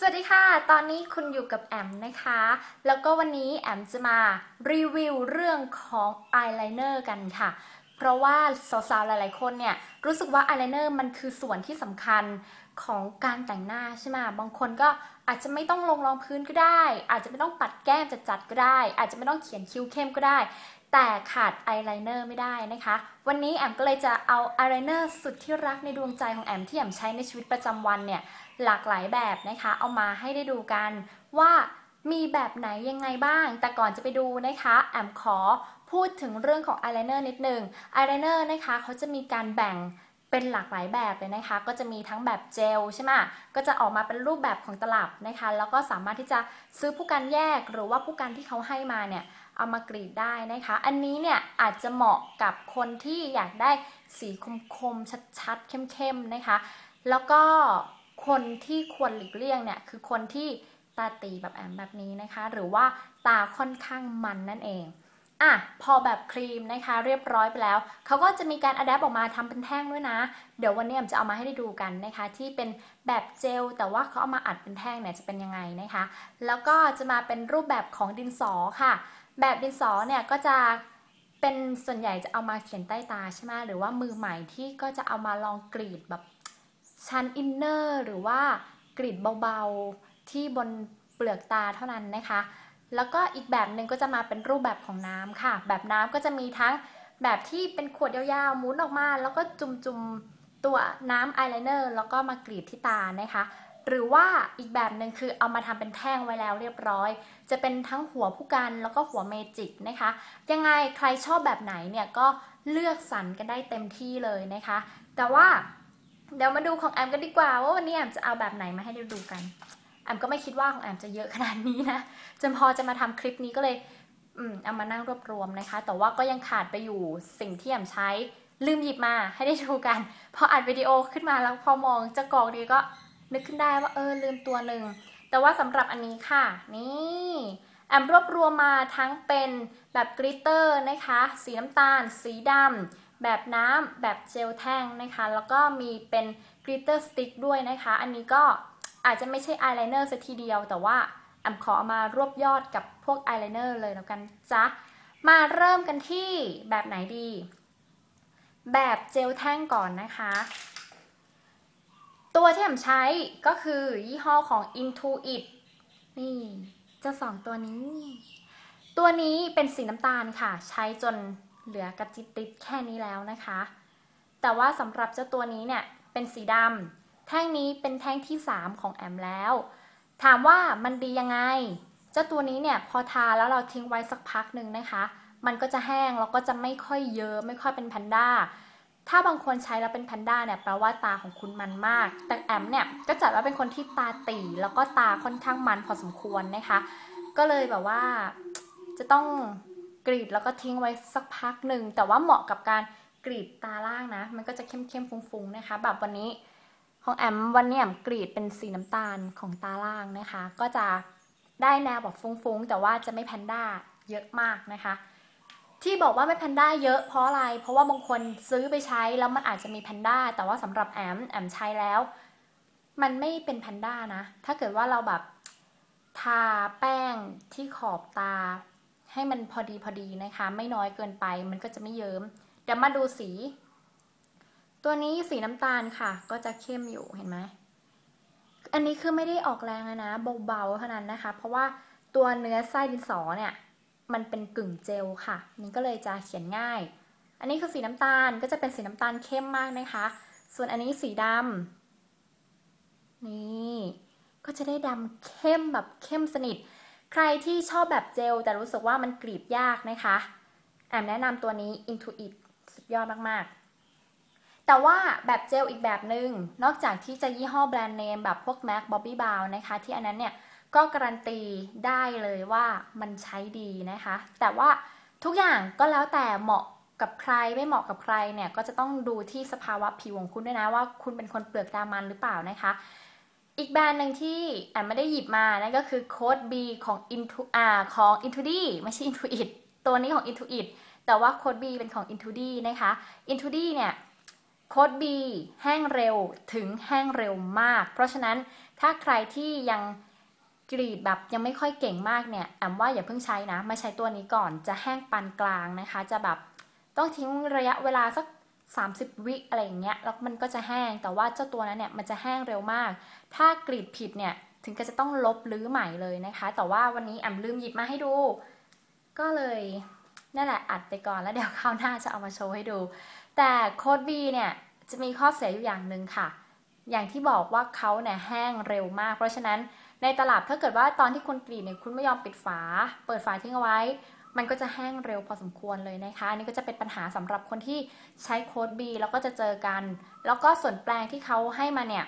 สวัสดีค่ะ ตอนนี้คุณอยู่กับแอมนะคะ แล้วก็วันนี้แอมจะมารีวิวเรื่องของอายไลเนอร์กันค่ะ เพราะว่าสาวๆ หลายๆ คนเนี่ย รู้สึกว่าอายไลเนอร์มันคือส่วนที่สำคัญของการแต่งหน้าใช่ไหมบางคนก็อาจจะไม่ต้องลงรองพื้นก็ได้ อาจจะไม่ต้องปัดแก้มจัดๆก็ได้ อาจจะไม่ต้องเขียนคิ้วเข้มก็ได้ แต่ขาดอายไลเนอร์ไม่ได้นะคะ วันนี้แอมก็เลยจะเอาอายไลเนอร์สุดที่รักในดวงใจของแอมที่แอมใช้ในชีวิตประจำวันเนี่ยหลากหลายแบบนะคะ เอามาให้ได้ดูกันว่ามีแบบไหนยังไงบ้าง แต่ก่อนจะไปดูนะคะ แอมขอพูดถึงเรื่องของอายไลเนอร์นิดนึงอายไลเนอร์นะคะเขาจะมีการแบ่ง เป็นหลากหลายแบบเลยนะคะ ก็จะมีทั้งแบบเจลใช่ไหมก็จะออกมาเป็นรูปแบบของตลับนะคะ แล้วก็สามารถที่จะซื้อผู้กันแยกหรือว่าผู้กันที่เขาให้มาเนี่ยเอามากรีดได้นะคะ อันนี้เนี่ยอาจจะเหมาะกับคนที่อยากได้สีคมๆชัดๆเข้มๆนะคะ แล้วก็คนที่ควรหลีกเลี่ยงเนี่ยคือคนที่ตาตีแบบแอมแบบนี้นะคะ หรือว่าตาค่อนข้างมันนั่นเอง อะพอแบบครีมนะคะเรียบร้อยไปแล้ว เขาก็จะมีการอัดแอปออกมาทำเป็นแท่งด้วยนะ เดี๋ยววันนี้แอมจะเอามาให้ได้ดูกันนะคะ ที่เป็นแบบเจล แต่ว่าเขาเอามาอัดเป็นแท่งเนี่ยจะเป็นยังไงนะคะ แล้วก็จะมาเป็นรูปแบบของดินสอค่ะ แบบดินสอเนี่ยก็จะเป็นส่วนใหญ่จะเอามาเขียนใต้ตาใช่ไหมหรือว่ามือใหม่ที่ก็จะเอามาลองกรีดแบบชั้นอินเนอร์หรือว่ากรีดเบาๆที่บนเปลือกตาเท่านั้นนะคะ แล้วก็อีกแบบหนึ่งก็จะมาเป็นรูปแบบของน้ำค่ะ แบบน้ำก็จะมีทั้งแบบที่เป็นขวดยาวๆหมุนออกมา แล้วก็จุ่มๆตัวน้ำอายไลเนอร์แล้วก็มากรีดที่ตานะคะ หรือว่าอีกแบบหนึ่งคือเอามาทำเป็นแท่งไว้แล้วเรียบร้อย จะเป็นทั้งหัวผู้กันแล้วก็หัวเมจิกนะคะ ยังไงใครชอบแบบไหนเนี่ยก็เลือกสรรกันได้เต็มที่เลยนะคะ แต่ว่าเดี๋ยวมาดูของแอมกันดีกว่าว่าวันนี้แอมจะเอาแบบไหนมาให้ดูกัน แอมก็ไม่คิดว่าของแอมจะเยอะขนาดนี้นะจนพอจะมาทำคลิปนี้ก็เลยอืมเอามานั่งรวบรวมนะคะ แต่ว่าก็ยังขาดไปอยู่สิ่งที่แอมใช้ลืมหยิบมาให้ได้ดูกัน พออัดวิดีโอขึ้นมาแล้วพอมองจะกรอกดีก็นึกขึ้นได้ว่าเออลืมตัวหนึ่ง แต่ว่าสำหรับอันนี้ค่ะ นี่แอมรวบรวมมาทั้งเป็นแบบกริตเตอร์นะคะ สีน้ำตาล สีดำแบบน้ำแบบเจลแท่งนะคะ แล้วก็มีเป็นกริตเตอร์สติ๊กด้วยนะคะ อันนี้ก็ อาจจะไม่ใช่อายไลเนอร์สักทีเดียว แต่ว่าแอมขออามารวบยอดกับพวกอายไลเนอร์เลยแล้วกันจ้ะมาเริ่มกันที่แบบไหนดี แบบเจลแท่งก่อนนะคะ ตัวที่ผมใช้ก็คือยี่ห้อของ Intuit นี่เจ้าสองตัวนี้ ตัวนี้เป็นสีน้ำตาลค่ะ ใช้จนเหลือกระจิตติดแค่นี้แล้วนะคะ แต่ว่าสำหรับเจ้าตัวนี้เนี่ยเป็นสีดำ แท่งนี้เป็นแท่งที่ 3 ของแอมแล้ว ถามว่ามันดียังไง เจ้าตัวนี้เนี่ยพอทาแล้วเราทิ้งไว้สักพักหนึ่งนะคะ มันก็จะแห้งแล้วก็จะไม่ค่อยเยอะไม่ค่อยเป็นแพนด้า ถ้าบางคนใช้แล้วเป็นแพนด้าเนี่ยแปลว่าตาของคุณมันมาก แต่แอมเนี่ยก็จัดว่าเป็นคนที่ตาตีแล้วก็ตาค่อนข้างมันพอสมควรนะคะ ก็เลยแบบว่าจะต้องกรีดแล้วก็ทิ้งไว้สักพักหนึ่งแต่ว่าเหมาะกับการกรีดตาล่างนะ มันก็จะเข้มๆฟุ้งๆนะคะ แบบวันนี้ ของแอมวันนี้แอมกรีดเป็นสีน้ำตาลของตาล่างนะคะ ก็จะได้แนวแบบฟุ้งๆ แต่ว่าจะไม่แพนด้าเยอะมากนะคะ ที่บอกว่าไม่แพนด้าเยอะเพราะอะไร เพราะว่าบางคนซื้อไปใช้แล้วมันอาจจะมีแพนด้าแต่ว่าสำหรับแอมแอมใช้แล้ว มันไม่เป็นแพนด้านะ ถ้าเกิดว่าเราแบบทาแป้งที่ขอบตา ให้มันพอดีพอดีนะคะ ไม่น้อยเกินไปมันก็จะไม่เยิม้มเดี๋ยวมาดูสี ตัวนี้สีน้ำตาลค่ะ ก็จะเข้มอยู่เห็นไหม อันนี้คือไม่ได้ออกแรงนะเบาๆเท่านั้นนะคะ เพราะว่าตัวเนื้อไส้ดินสอเนี่ย มันเป็นกึ่งเจลค่ะ นี่ก็เลยจะเขียนง่าย อันนี้คือสีน้ำตาลก็จะเป็นสีน้ำตาลเข้มมากนะคะ ส่วนอันนี้สีดำนี่ก็จะได้ดำเข้มแบบเข้มสนิท ใครที่ชอบแบบเจล แต่รู้สึกว่ามันกรีดยากนะคะแอมแนะนำตัวนี้ Intuit สุดยอดมากๆ แต่ว่าแบบเจลอีกแบบหนึง่งนอกจากที่จะยี่ห้อแบรนด์เนมแบบพวก MAC Bobby Brown นะคะ ที่อันนั้นเนี่ยก็การันตีได้เลยว่ามันใช้ดีนะคะ แต่ว่าทุกอย่างก็แล้วแต่เหมาะกับใครไม่เหมาะกับใครเนี่ยก็จะต้องดูที่สภาวะผิวของคุณด้วยนะว่าคุณเป็นคนเปลือกตามันหรือเปล่านะคะ อีกแบรนด์หนึ่งที่แอมไม่ได้หยิบมานั่นก็คือโค้ด B ของ Intu อ่าของ Intudy ไม่ใช่ Intuit ตัวนี้ของ Intuit แต่ว่าโค้ด B เป็นของ Intudy นะคะ Intudy เนี่ย โค้ด B แห้งเร็วถึงแห้งเร็วมาก เพราะฉะนั้นถ้าใครที่ยังกรีดแบบยังไม่ค่อยเก่งมากเนี่ยแอมว่าอย่าเพิ่งใช้นะมาใช้ตัวนี้ก่อนจะแห้งปานกลางนะคะ จะแบบต้องทิ้งระยะเวลาสัก 30 วิอะไรอย่างเงี้ยแล้วมันก็จะแห้งแต่ว่าเจ้าตัวนั้นเนี่ยมันจะแห้งเร็วมาก ถ้ากรีดผิดเนี่ยถึงก็จะต้องลบลื้อใหม่เลยนะคะ แต่ว่าวันนี้แอมลืมหยิบมาให้ดู ก็เลยนั่นแหละอัดไปก่อนแล้วเดี๋ยวคราวหน้าจะเอามาโชว์ให้ดู แต่โค้ด B เนี่ยจะมีข้อเสียอยู่อย่างหนึ่งค่ะ อย่างที่บอกว่าเขาเนี่ยแห้งเร็วมาก เพราะฉะนั้นในตลับถ้าเกิดว่าตอนที่คุณกรีดเนี่ยคุณไม่ยอมปิดฝา เปิดฝาทิ้งเอาไว้ มันก็จะแห้งเร็วพอสมควรเลยนะคะ อันนี้ก็จะเป็นปัญหาสำหรับคนที่ใช้โค้ด B แล้วก็จะเจอกัน แล้วก็ส่วนแปลงที่เขาให้มาเนี่ย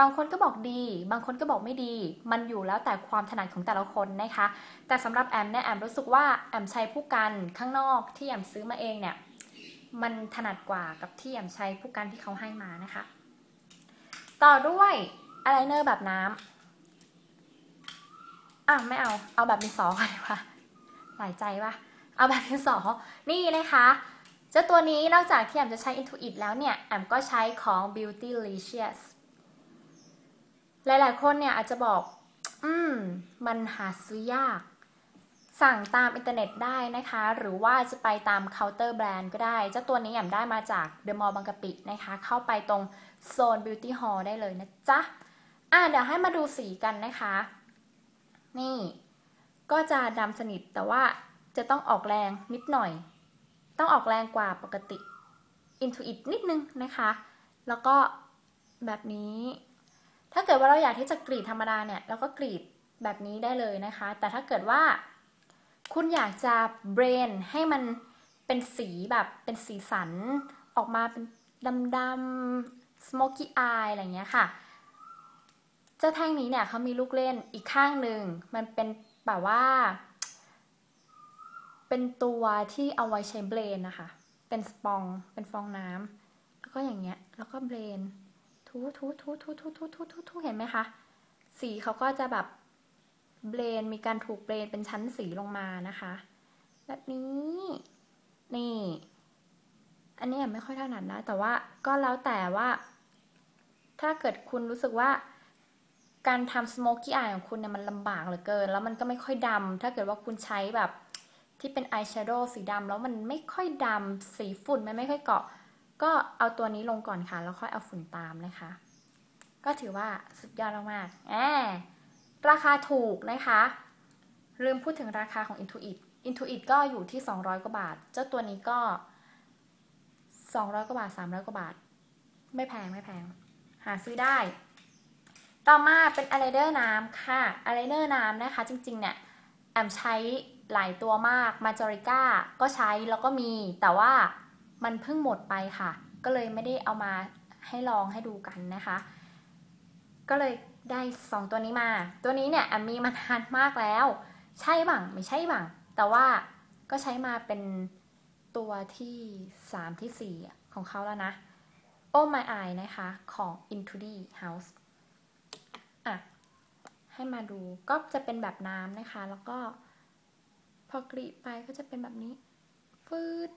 บางคนก็บอกดี บางคนก็บอกไม่ดี มันอยู่แล้วแต่ความถนัดของแต่ละคนนะคะ แต่สำหรับแอมเนี่ยแอมรู้สึกว่าแอมใช้ผู้กันข้างนอกที่แอมซื้อมาเองเนี่ย มันถนัดกว่ากับที่แอมใช้ผู้กันที่เขาให้มานะคะ ต่อด้วยอายไลเนอร์แบบน้ำอะไม่เอา เอาแบบดินสอกันดีกว่าหลายใจปะเอาแบบดินสอ นี่นะคะเจ้าตัวนี้นอกจากที่แอมจะใช้ Intuit แล้วเนี่ย แอมก็ใช้ของ Beautylicious หลายๆคนเนี่ยอาจจะบอก อืม มันหาซื้อยาก สั่งตามอินเทอร์เน็ตได้นะคะ หรือว่าจะไปตามเคาน์เตอร์แบรนด์ก็ได้ เจ้าตัวนี้แอมได้มาจากเดอะมอลล์บางกะปินะคะ เข้าไปตรงโซน Beauty Hall ได้เลยนะจ๊ะ อะเดี๋ยวให้มาดูสีกันนะคะ นี่ ก็จะดำสนิทแต่ว่าจะต้องออกแรงนิดหน่อย ต้องออกแรงกว่าปกติ Intuit นิดนึงนะคะ แล้วก็แบบนี้ ถ้าเกิดว่าเราอยากที่จะกรีดธรรมดาเนี่ยเราก็กรีดแบบนี้ได้เลยนะคะ แต่ถ้าเกิดว่า คุณอยากจะเบรนให้มันเป็นสีแบบเป็นสีสัน ออกมาเป็นดำๆ smoky eye อะไรเงี้ยค่ะ เจ้าแท่งนี้เนี่ยเขามีลูกเล่นอีกข้างหนึ่งมันเป็นแบบว่า เป็นตัวที่เอาไว้ใช้เบรนนะคะ เป็นสปองเป็นฟองน้ำแล้วก็อย่างเงี้ย แล้วก็เบรนทูทูทูทูทูทูทูทูทูเห็นไหมคะ สีเขาก็จะแบบ เบรนมีการถูกเบรนเป็นชั้นสีลงมานะคะแบบนี้ นี่ อันนี้ไม่ค่อยถนัดนะ แต่ว่าก็แล้วแต่ว่า ถ้าเกิดคุณรู้สึกว่า การทำสโมกี้อายของคุณเนี่ยมันลำบากเหลือเกิน แล้วมันก็ไม่ค่อยดำถ้าเกิดว่าคุณใช้แบบที่เป็นอายแชโดว์สีดำแล้วมันไม่ค่อยดำสีฝุ่นมันไม่ค่อยเกาะ ก็เอาตัวนี้ลงก่อนค่ะ แล้วค่อยเอาฝุ่นตามนะคะ ก็ถือว่าสุดยอดมากๆแอบ ราคาถูกนะคะลืมพูดถึงราคาของ Intuit Intuit ก็อยู่ที่ 200 กว่าบาท เจ้าตัวนี้ก็ 200 กว่าบาท 300 กว่าบาท ไม่แพงไม่แพง หาซื้อได้ ต่อมาเป็นอายไลเนอร์น้ำค่ะอายไลเนอร์น้ำนะคะ จริง ๆ เนี่ย แอมใช้หลายตัวมากมาจอริก้าก็ใช้แล้วก็มี แต่ว่ามันเพิ่งหมดไปค่ะ ก็เลยไม่ได้เอามาให้ลองให้ดูกันนะคะ ก็เลย ได้ 2 ตัวนี้มา ตัวนี้เนี่ยแอมมีมานานมากแล้ว ใช่บ้างไม่ใช่บ้าง แต่ว่าก็ใช้มาเป็นตัวที่ 3 ที่ 4 ของเขาแล้วนะ Oh My Eye นะคะของ Into the House อะ ให้มาดูก็จะเป็นแบบน้ำนะคะ แล้วก็พอกรีไปก็จะเป็นแบบนี้ ฟืด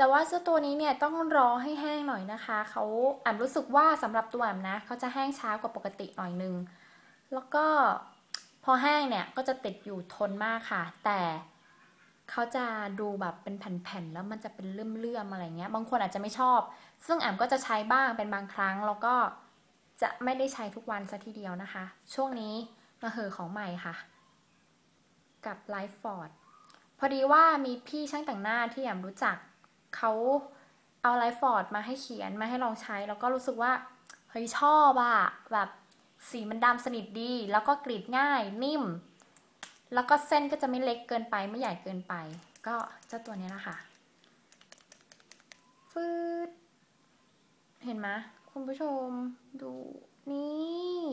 แต่ว่าเจ้าตัวนี้เนี่ยต้องรอให้แห้งหน่อยนะคะ เขาแอมรู้สึกว่าสำหรับตัวแอมนะเขาจะแห้งช้ากว่าปกติหน่อยนึง แล้วก็พอแห้งเนี่ยก็จะติดอยู่ทนมากค่ะ แต่เขาจะดูแบบเป็นแผ่นๆแล้วมันจะเป็นเลื่อมๆอะไรเงี้ย บางคนอาจจะไม่ชอบ ซึ่งแอมก็จะใช้บ้างเป็นบางครั้ง แล้วก็จะไม่ได้ใช้ทุกวันซะทีเดียวนะคะ ช่วงนี้มาเหอของใหม่ค่ะ กับ Life Ford พอดีว่ามีพี่ช่างแต่งหน้าที่แอมรู้จัก เขาเอาไลฟ์ฟอร์ดมาให้เขียนมาให้ลองใช้ แล้วก็รู้สึกว่าเฮ้ยชอบอะแบบสีมันดำสนิทดี แล้วก็กรีดง่ายนิ่ม แล้วก็เส้นก็จะไม่เล็กเกินไปไม่ใหญ่เกินไป ก็เจ้าตัวนี้ละค่ะฟืดเห็นไหมคุณผู้ชมดูนี่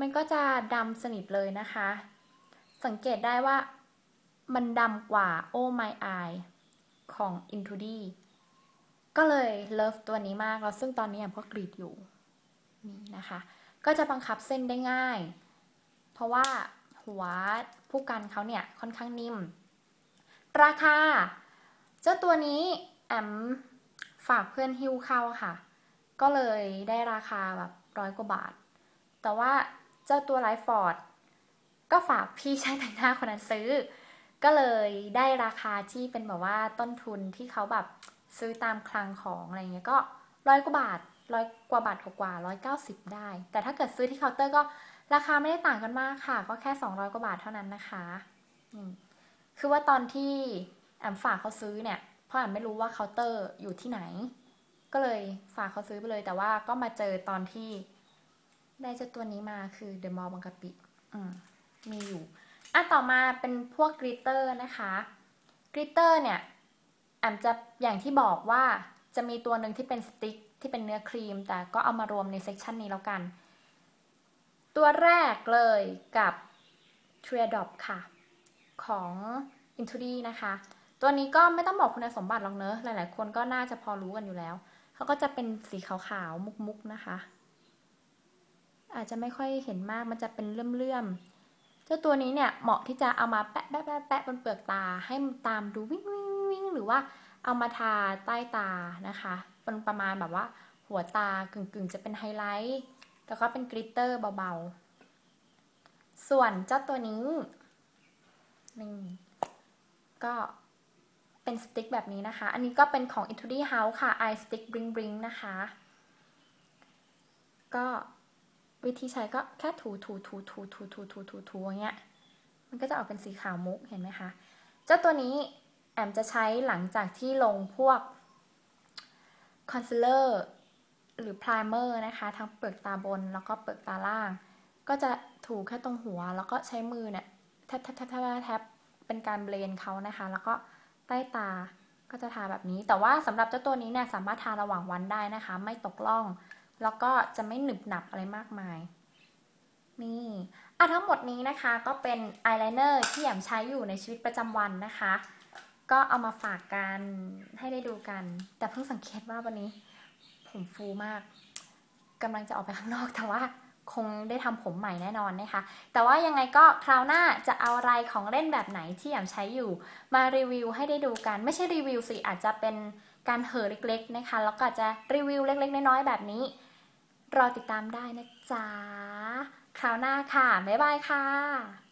มันก็จะดำสนิทเลยนะคะ สังเกตได้ว่ามันดำกว่า Oh My Eye ของ Into D ก็เลยเลิฟตัวนี้มากแล้วซึ่งตอนนี้แอมก็กรีดอยู่นี่นะคะ ก็จะบังคับเส้นได้ง่าย เพราะว่าหัวผู้กันเขาเนี่ยค่อนข้างนิ่ม ราคา เจ้าตัวนี้แอมฝากเพื่อนหิ้วเข้าค่ะ ก็เลยได้ราคาแบบร้อยกว่าบาท แต่ว่าเจ้าตัวไลฟ์ฟอร์ดก็ฝากพี่ช่างแต่งหน้าคนนั้นซื้อ ก็เลยได้ราคาที่เป็นแบบว่าต้นทุนที่เขาแบบซื้อตามคลังของอะไรเงี้ยก็ร้อยกว่าบาทร้อยกว่าบาทกว่าร้อยเก้าสิบได้ แต่ถ้าเกิดซื้อที่เคาน์เตอร์ก็ราคาไม่ได้ต่างกันมากค่ะ ก็แค่สองร้อยกว่าบาทเท่านั้นนะคะคือว่าตอนที่แอมฝากเขาซื้อเนี่ยเพราะแอมไม่รู้ว่าเคาน์เตอร์อยู่ที่ไหน ก็เลยฝากเขาซื้อไปเลย แต่ว่าก็มาเจอตอนที่ได้เจ้าตัวนี้มาคือเดอะมอลล์บางกะปิมมีอยู่ อะต่อมาเป็นพวกกริตเตอร์นะคะกริตเตอร์เนี่ยแอมจะอย่างที่บอกว่าจะมีตัวหนึ่งที่เป็นสติ๊กที่เป็นเนื้อครีม แต่ก็เอามารวมในเซกชันนี้แล้วกัน ตัวแรกเลยกับ t r i a d o p ค่ะ ของ i n t u d i นะคะ ตัวนี้ก็ไม่ต้องบอกคุณสมบัติหรอกเนอะ หลายๆ คนก็น่าจะพอรู้กันอยู่แล้ว เขาก็จะเป็นสีขาวๆ มุกๆ นะคะ อาจจะไม่ค่อยเห็นมาก มันจะเป็นเลื่อมๆ เจ้าตัวนี้เนี่ยเหมาะที่จะเอามาแปะแปะแปะแปะบนเปลือกตาให้ตามดูวิ่งวิ่งวิ่งหรือว่าเอามาทาใต้ตานะคะเป็นประมาณแบบว่า หัวตากึ่งๆจะเป็นไฮไลท์แล้วก็เป็นกริตเตอร์เบาๆ ส่วนเจ้าตัวนี้นี่ก็เป็นสติ๊กแบบนี้นะคะ อันนี้ก็เป็นของ i t u d i House ค่ะ Eye Stick Bling Bling นะคะ ก็ วิธีใช้ก็แค่ถูถูถูถูถูถูถูถูถูอย่างเงี้ย มันก็จะออกเป็นสีขาวมุกเห็นไหมคะ เจ้าตัวนี้แอมจะใช้หลังจากที่ลงพวกคอนซีลเลอร์หรือพรายเมอร์นะคะ ทั้งเปลือกตาบนแล้วก็เปลือกตาล่าง ก็จะถูแค่ตรงหัว แล้วก็ใช้มือเนี่ยแทบแทบแทบแทบแทบเป็นการเบลนเขานะคะ แล้วก็ใต้ตาก็จะทาแบบนี้ แต่ว่าสำหรับเจ้าตัวนี้เนี่ยสามารถทาระหว่างวันได้นะคะ ไม่ตกล่อง แล้วก็จะไม่หนึบหนับอะไรมากมาย นี่อะทั้งหมดนี้นะคะก็เป็นอายไลเนอร์ที่แอมใช้อยู่ในชีวิตประจำวันนะคะ ก็เอามาฝากกันให้ได้ดูกัน แต่เพิ่งสังเกตว่าวันนี้ ผมฟูมากกำลังจะออกไปข้างนอกแต่ว่าคงได้ทำผมใหม่แน่นอนนะคะ แต่ว่ายังไงก็คราวหน้าจะเอาอะไรของเล่นแบบไหนที่แอมใช้อยู่ มารีวิวให้ได้ดูกัน ไม่ใช่รีวิวสิอาจจะเป็นการเหอเล็กๆนะคะ แล้วก็จะรีวิวเล็กๆ น้อยๆแบบนี้ รอติดตามได้นะจ๊ะคราวหน้าค่ะ บ๊ายบายค่ะ